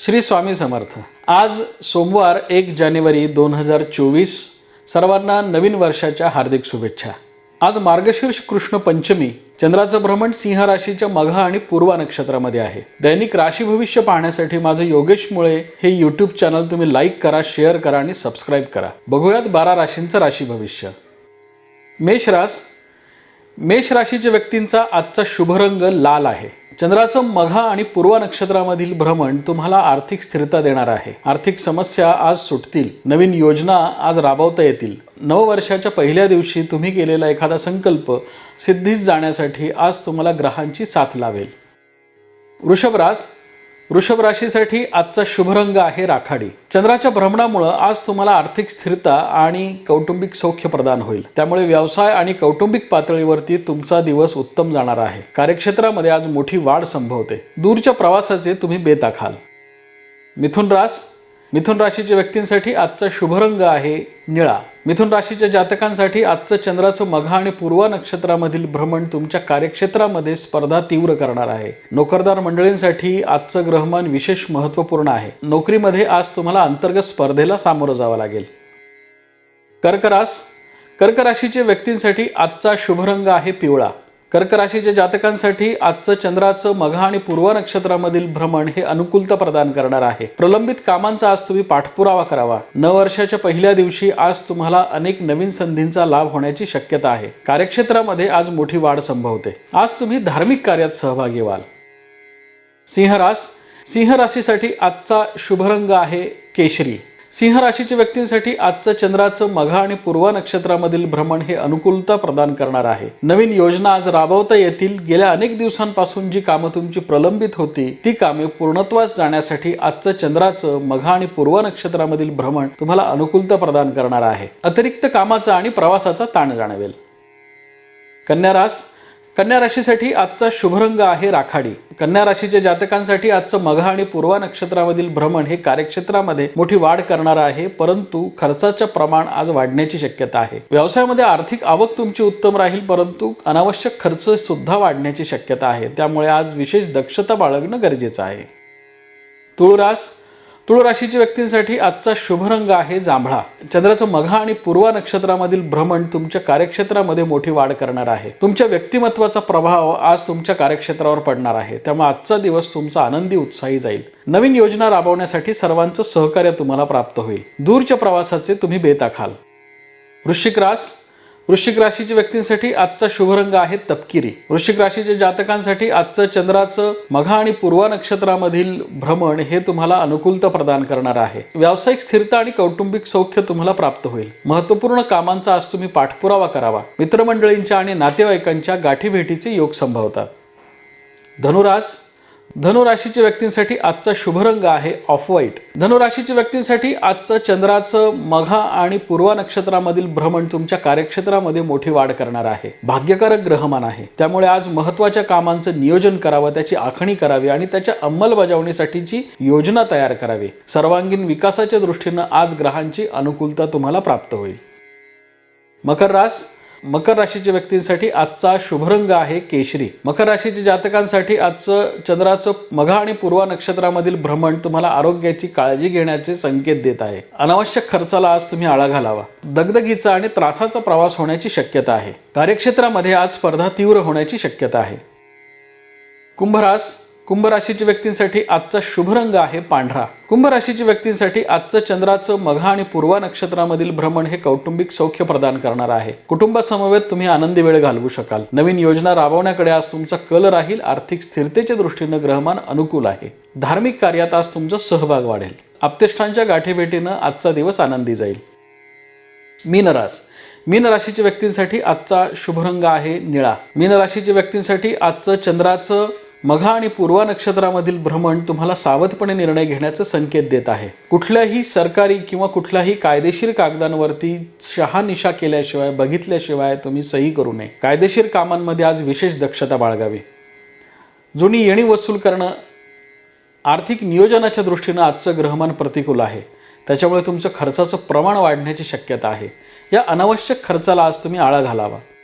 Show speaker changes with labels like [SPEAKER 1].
[SPEAKER 1] श्री स्वामी समर्थ. आज सोमवार एक जानेवारी दोन हजार चोवीस सर्वांना नवीन वर्षाच्या हार्दिक शुभेच्छा. आज मार्गशीर्ष कृष्ण पंचमी चंद्राचं भ्रमण सिंह राशीच्या मघा आणि पूर्वा नक्षत्रामध्ये आहे. दैनिक राशी भविष्य पाहण्यासाठी माझं योगेश मुळे हे यूट्यूब चॅनल तुम्ही लाईक करा शेअर करा आणि सबस्क्राईब करा. बघूयात बारा राशींचं राशी भविष्य. मेष रास मेष राशीच्या व्यक्तींचा आजचा शुभ रंग लाल आहे. चंद्राचं मघा आणि पूर्वा नक्षत्रामधील भ्रमण तुम्हाला आर्थिक स्थिरता देणार आहे. आर्थिक समस्या आज सुटतील. नवीन योजना आज राबवता येतील. नववर्षाच्या पहिल्या दिवशी तुम्ही केलेला एखादा संकल्प सिद्धीस जाण्यासाठी आज तुम्हाला ग्रहांची साथ लावेल. वृषभ रास वृषभ राशीसाठी आजचा शुभ रंग आहे राखाडी. चंद्राच्या भ्रमणामुळं आज तुम्हाला आर्थिक स्थिरता आणि कौटुंबिक सौख्य प्रदान होईल. त्यामुळे व्यवसाय आणि कौटुंबिक पातळीवरती तुमचा दिवस उत्तम जाणार आहे. कार्यक्षेत्रामध्ये आज मोठी वाढ संभवते. दूरच्या प्रवासाचे तुम्ही बेताखाल. मिथुन रास मिथुन राशीच्या व्यक्तींसाठी आजचा शुभ रंग आहे निळा. मिथुन राशीच्या जातकांसाठी आजचं चंद्राचं मघा आणि पूर्वा नक्षत्रामधील भ्रमण तुमच्या कार्यक्षेत्रामध्ये स्पर्धा तीव्र करणार आहे. नोकरदार मंडळींसाठी आजचं ग्रहमान विशेष महत्त्वपूर्ण आहे. नोकरीमध्ये आज तुम्हाला अंतर्गत स्पर्धेला सामोरं जावं लागेल. कर्करास. कर्क राशीच्या व्यक्तींसाठी आजचा शुभ रंग आहे पिवळा. कर्क राशीच्या जातकांसाठी आजचं चंद्राचं मघा आणि पूर्व नक्षत्रामधील भ्रमण हे अनुकूलता प्रदान करणार आहे. प्रलंबित कामांचा आज तुम्ही पाठपुरावा करावा. नववर्षाच्या पहिल्या दिवशी आज तुम्हाला अनेक नवीन संधींचा लाभ होण्याची शक्यता आहे. कार्यक्षेत्रामध्ये आज मोठी वाढ संभवते. आज तुम्ही धार्मिक कार्यात सहभागी व्हाल. सिंहरास सिंह राशीसाठी आजचा शुभ रंग आहे केशरी. सिंह राशीच्या व्यक्तींसाठी आजचं चंद्राचं मघा आणि पूर्वा नक्षत्रामधील भ्रमण हे अनुकूलता प्रदान करणार आहे. नवीन योजना आज राबवता येतील. गेल्या अनेक दिवसांपासून जी कामं तुमची प्रलंबित होती ती कामे पूर्णत्वास जाण्यासाठी आजचं चंद्राचं मघा आणि पूर्वा नक्षत्रामधील भ्रमण तुम्हाला अनुकूलता प्रदान करणार आहे. अतिरिक्त कामाचा आणि प्रवासाचा ताण जाणवेल. कन्या रास कन्या राशीसाठी आजचा शुभरंग आहे राखाडी. कन्या राशीच्या जातकांसाठी आजचं मघा आणि पूर्वा नक्षत्रामधील भ्रमण हे कार्यक्षेत्रामध्ये मोठी वाढ करणार आहे परंतु खर्चाचं प्रमाण आज वाढण्याची शक्यता आहे. व्यवसायामध्ये आर्थिक आवक तुमची उत्तम राहील परंतु अनावश्यक खर्च सुद्धा वाढण्याची शक्यता आहे. त्यामुळे आज विशेष दक्षता बाळगणं गरजेचं आहे. तुळरास तुळ राशीच्या व्यक्तींसाठी आजचा शुभ रंग आहे जांभळा. चंद्राचं मघा आणि पूर्वा नक्षत्रामधील भ्रमण तुमच्या कार्यक्षेत्रामध्ये मोठी वाढ करणार आहे. तुमच्या व्यक्तिमत्वाचा प्रभाव आज तुमच्या कार्यक्षेत्रावर पडणार आहे. त्यामुळे आजचा दिवस तुमचा आनंदी उत्साही जाईल. नवीन योजना राबवण्यासाठी सर्वांचं सहकार्य तुम्हाला प्राप्त होईल. दूरच्या प्रवासाचे तुम्ही बेताखाल. वृश्चिक रास वृश्चिक राशीच्या व्यक्तींसाठी आजचा शुभ रंग आहे तपकिरी. वृश्चिक राशीच्या जातकांसाठी आजचं चंद्राचं मघा आणि पूर्वा नक्षत्रामधील भ्रमण हे तुम्हाला अनुकूलता प्रदान करणार आहे. व्यावसायिक स्थिरता आणि कौटुंबिक सौख्य तुम्हाला प्राप्त होईल. महत्त्वपूर्ण कामांचा आज तुम्ही पाठपुरावा करावा. मित्रमंडळींच्या आणि नातेवाईकांच्या गाठीभेटीचे योग संभवतात. धनुरास धनुराशीच्या व्यक्तींसाठी आजचा शुभरंग आहे ऑफ व्हाईट धनुराशीच्या व्यक्तींसाठी आजचं चंद्राचं मघा आणि पूर्वा नक्षत्रामधील भ्रमण तुमच्या कार्यक्षेत्रामध्ये मोठी वाढ करणार आहे. भाग्यकारक ग्रहमान आहे. त्यामुळे आज महत्त्वाच्या कामांचं नियोजन करावं त्याची आखणी करावी आणि त्याच्या अंमलबजावणीसाठीची योजना तयार करावी. सर्वांगीण विकासाच्या दृष्टीनं आज ग्रहांची अनुकूलता तुम्हाला प्राप्त होईल. मकर रास मकर राशीच्या व्यक्तींसाठी आजचा शुभरंग आहे केशरी. मकर राशीच्या जातकांसाठी आजचं चंद्राचं मघा आणि पूर्वा नक्षत्रामधील भ्रमण तुम्हाला आरोग्याची काळजी घेण्याचे संकेत देत आहे. अनावश्यक खर्चाला आज तुम्ही आळा घालावा. दगदगीचा आणि त्रासाचा प्रवास होण्याची शक्यता आहे. कार्यक्षेत्रामध्ये आज स्पर्धा तीव्र होण्याची शक्यता आहे. कुंभरास कुंभ राशीच्या व्यक्तींसाठी आजचा शुभ रंग आहे पांढरा. कुंभ राशीच्या व्यक्तींसाठी आजचं चंद्राचं मघा आणि पूर्वा नक्षत्रामधील भ्रमण हे कौटुंबिक सौख्य प्रदान करणार आहे. कुटुंबासमवेत तुम्ही आनंदी वेळ घालवू शकाल. नवीन योजना राबवण्याकडे आज तुमचा कल राहील. आर्थिक स्थिरतेच्या दृष्टीनं ग्रहमान अनुकूल आहे. धार्मिक कार्यात आज तुमचा सहभाग वाढेल. आप्तेष्ठांच्या गाठीभेटीनं आजचा दिवस आनंदी जाईल. मीनरास मीन राशीच्या व्यक्तींसाठी आजचा शुभ रंग आहे निळा. मीन राशीच्या व्यक्तींसाठी आजचं चंद्राचं मघा आणि पूर्वा नक्षत्रामधील भ्रमण तुम्हाला सावधपणे निर्णय घेण्याचे संकेत देत आहे. कुठल्याही सरकारी किंवा कुठल्याही कायदेशीर कागदांवरती शहानिशा केल्याशिवाय बघितल्याशिवाय तुम्ही सही करू नये. कायदेशीर कामांमध्ये आज विशेष दक्षता बाळगावी. जुनी येणी वसूल करणं आर्थिक नियोजनाच्या दृष्टीनं आजचं ग्रहमान प्रतिकूल आहे. त्याच्यामुळे तुमचं खर्चाचं प्रमाण वाढण्याची शक्यता आहे. या अनावश्यक खर्चाला आज तुम्ही आळा घालावा.